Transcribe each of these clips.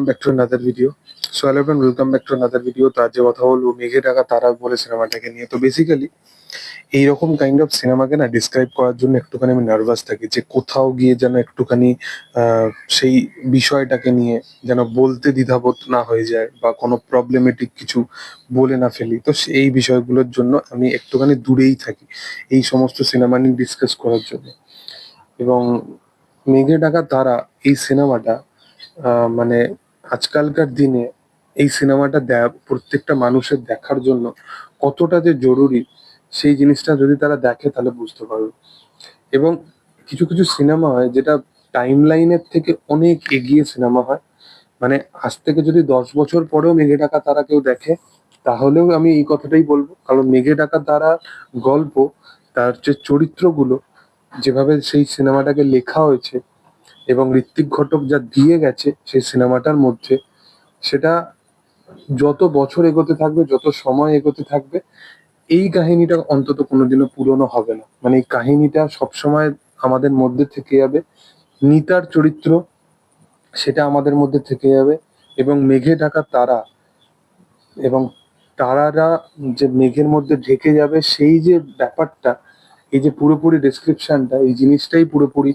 Welcome back to another video so hello friend welcome back to another video তো আজ যে কথা বলব মেঘে টাকা তারা বলে সিনেমাটাকে নিয়ে। তো বেসিক্যালি এইরকম কাইন্ড অফ সিনেমাকে না ডিসক্রাইব করার জন্য একটুখানি আমি নার্ভাস থাকি যে কোথাও গিয়ে যেন একটুখানি সেই বিষয়টাকে নিয়ে যেন বলতে দ্বিধাবোধ না হয়ে যায় বা কোনো প্রবলেমেটিক কিছু বলে না ফেলি। তো এই বিষয়গুলোর জন্য আমি একটুখানি দূরেই থাকি এই সমস্ত সিনেমা নিয়ে ডিসকাস করার জন্য। এবং মেঘে ডাকা তারা এই সিনেমাটা মানে আজকালকার দিনে এই সিনেমাটা প্রত্যেকটা মানুষের দেখার জন্য কতটা যে জরুরি, সেই জিনিসটা যদি তারা দেখে তাহলে বুঝতে পারবে। এবং কিছু কিছু সিনেমা হয় যেটা টাইম লাইনের থেকে অনেক এগিয়ে সিনেমা হয়। মানে আজ থেকে যদি দশ বছর পরেও মেঘে ডাকা তারা কেউ দেখে, তাহলেও আমি এই কথাটাই বলব। কারণ মেঘে ডাকা তারা গল্প, তার যে চরিত্রগুলো, যেভাবে সেই সিনেমাটাকে লেখা হয়েছে এবং ঋত্বিক ঘটক যা দিয়ে গেছে সেই সিনেমাটার মধ্যে, সেটা যত বছর এগোতে থাকবে, যত সময় এগোতে থাকবে, এই কাহিনীটা অন্তত কোনোদিনও পুরনো হবে না। মানে এই কাহিনীটা সবসময় আমাদের মধ্যে থেকে যাবে, নিতার চরিত্র সেটা আমাদের মধ্যে থেকে যাবে, এবং মেঘে ঢাকা তারা, এবং তারারা যে মেঘের মধ্যে ঢেকে যাবে, সেই যে ব্যাপারটা এই যে পুরোপুরি ডেসক্রিপশনটা এই জিনিসটাই পুরোপুরি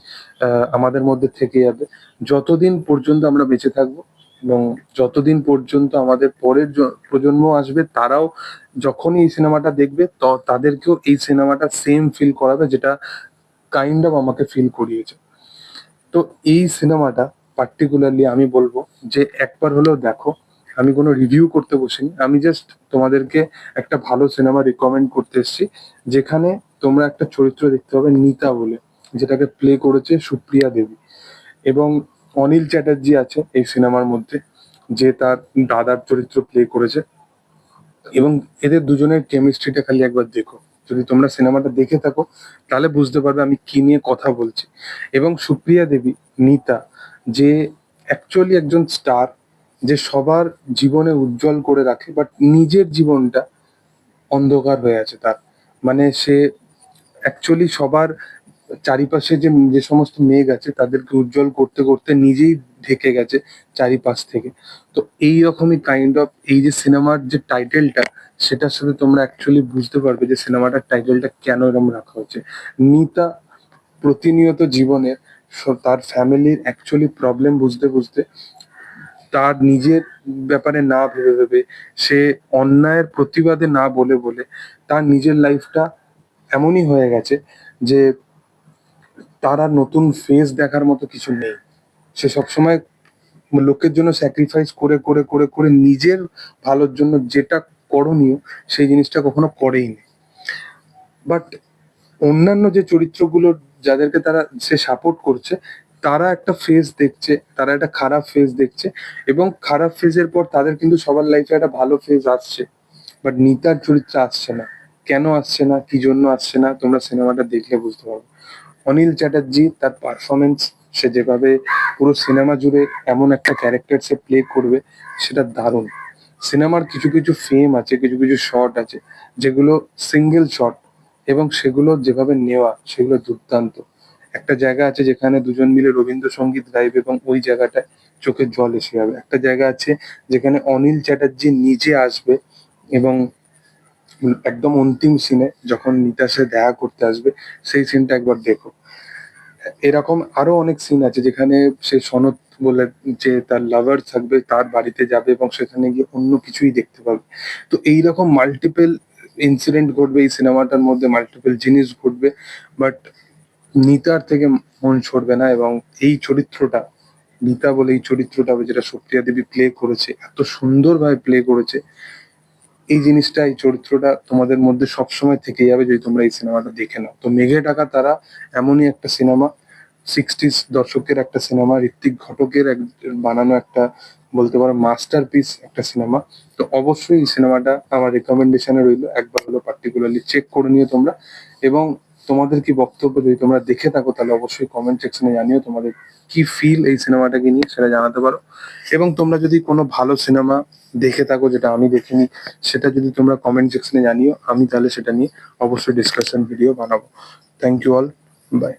আমাদের মধ্যে থেকে যাবে। যতদিন পর্যন্ত আমরা বেঁচে থাকব এবং যতদিন পর্যন্ত আমাদের পরের প্রজন্ম আসবে, তারাও যখনই এই সিনেমাটা দেখবে তাদেরকেও এই সিনেমাটা সেম ফিল করাবে, যেটা কাইন্ড অফ আমাকে ফিল করিয়েছে। তো এই সিনেমাটা পার্টিকুলারলি আমি বলব যে, একবার হলেও দেখো, আমি কোনো রিভিউ করতে বসিনি। আমি জাস্ট তোমাদেরকে একটা ভালো সিনেমা রিকমেন্ড করতে এসেছি, যেখানে তোমরা একটা চরিত্র দেখতে পাবে নিতা বলে, যেটাকে প্লে করেছে সুপ্রিয়া দেবী। এবং অনিল চ্যাটার্জি আছে এই সিনেমার মধ্যে, যে তার দাদার চরিত্র প্লে করেছে। এবং এদের দুজনের কেমিস্ট্রিটা খালি একবার দেখো। যদি তোমরা সিনেমাটা দেখে থাকো, তাহলে বুঝতে পারবে আমি কি নিয়ে কথা বলছি। এবং সুপ্রিয়া দেবী, নিতা, যে অ্যাকচুয়ালি একজন স্টার যে সবার জীবনে উজ্জ্বল করে রাখে বাট নিজের জীবনটা অন্ধকার হয়ে আছে তার। মানে সে অ্যাকচুয়ালি সবার চারিপাশে যে যে সমস্ত মেঘ আছে, তাদেরকে উজ্জ্বল করতে করতে নিজেই ঢেকে গেছে চারিপাশ থেকে। তো এই রকমই কাইন্ড অফ এই যে সিনেমার যে টাইটেলটা সেটার সাথে তোমরা অ্যাকচুয়ালি বুঝতে পারবে যে সিনেমাটার টাইটেলটা কেন এরকম রাখা হয়েছে। নিতা প্রতিনিয়ত জীবনে তার ফ্যামিলির অ্যাকচুয়ালি প্রবলেম বুঝতে বুঝতে তার নিজের ব্যাপারে না ভেবে ভেবে সে অন্যায়ের প্রতিবাদে না বলে বলে তার নিজের লাইফটা এমনই হয়ে গেছে যে তার আর নতুন ফেস দেখার মতো কিছু নেই। সে সবসময় লোকের জন্য স্যাক্রিফাইস করে করে করে করে নিজের ভালোর জন্য যেটা করণীয় সেই জিনিসটা কখনো করেই করেইনি বাট অন্যান্য যে চরিত্রগুলো যাদেরকে তারা, সে সাপোর্ট করছে, তারা একটা ফেজ দেখছে, তারা একটা খারাপ ফেজ দেখছে এবং খারাপ ফেজের পর তাদের কিন্তু সবার লাইফে একটা ভালো ফেজ আসছে। বাট নিতার চরিত্র আসছে না। কেন আসছে না, কি জন্য আসছে না, তোমরা সিনেমাটা দেখলে বুঝতে পারবে। অনিল চ্যাটার্জি তার পারফরমেন্স সে যেভাবে পুরো সিনেমা জুড়ে এমন একটা ক্যারেক্টার সে প্লে করবে, সেটা দারুণ। সিনেমার কিছু কিছু ফেম আছে, কিছু কিছু শট আছে, যেগুলো সিঙ্গেল শট এবং সেগুলো যেভাবে নেওয়া, সেগুলো দুর্দান্ত। একটা জায়গা আছে যেখানে দুজন মিলে রবীন্দ্রসঙ্গীত গাইবে এবং ওই জায়গাটায় চোখের জল এসে যাবে। একটা জায়গা আছে যেখানে অনিল চ্যাটার্জি নিজে আসবে এবং একদম অন্তিম সিনে যখন নিতার সাথে দেখা করতে আসবে, সেই সিনটা একবার দেখো। এরকম আরও অনেক সিন আছে যেখানে সে সনদ বলে যে তার লাভার থাকবে, তার বাড়িতে যাবে এবং সেখানে গিয়ে অন্য কিছুই দেখতে পাবে। তো এইরকম মাল্টিপল ইনসিডেন্ট ঘটবে এই সিনেমাটার মধ্যে মাল্টিপল জিনিস ঘটবে বাট নিতার থেকে মন ছড়বে না এবং এই চরিত্রটা, নিতা বলে এই চরিত্রটা যেটা সুপ্রিয়া দেবী প্লে করেছে, এত সুন্দরভাবে প্লে করেছে এই জিনিসটা, এই চরিত্রটা তোমাদের মধ্যে সবসময় থেকে যাবে যদি তোমরা এই সিনেমাটা দেখে নাও। তো মেঘে ডাকা তারা এমনই একটা সিনেমা সিক্সটিস দশকের একটা সিনেমা, ঋত্বিক ঘটকের এক, বানানো একটা বলতে পারো মাস্টার পিস একটা সিনেমা। তো অবশ্যই এই সিনেমাটা আমার রেকমেন্ডেশনে রইল। একবার হলো পার্টিকুলারলি চেক করে নিয়ে তোমরা। এবং তোমাদের কি বক্তব্য যদি তোমরা দেখে থাকো, তাহলে অবশ্যই কমেন্ট সেকশনে জানিও তোমাদের কি ফিল এই সিনেমাটাকে নিয়ে, সেটা জানাতে পারো। এবং তোমরা যদি কোনো ভালো সিনেমা দেখে থাকো, যেটা আমি দেখিনি, সেটা যদি তোমরা কমেন্ট সেকশনে জানিও, আমি তাহলে সেটা নিয়ে অবশ্যই ডিসকাশন ভিডিও বানাবো। Thank you all bye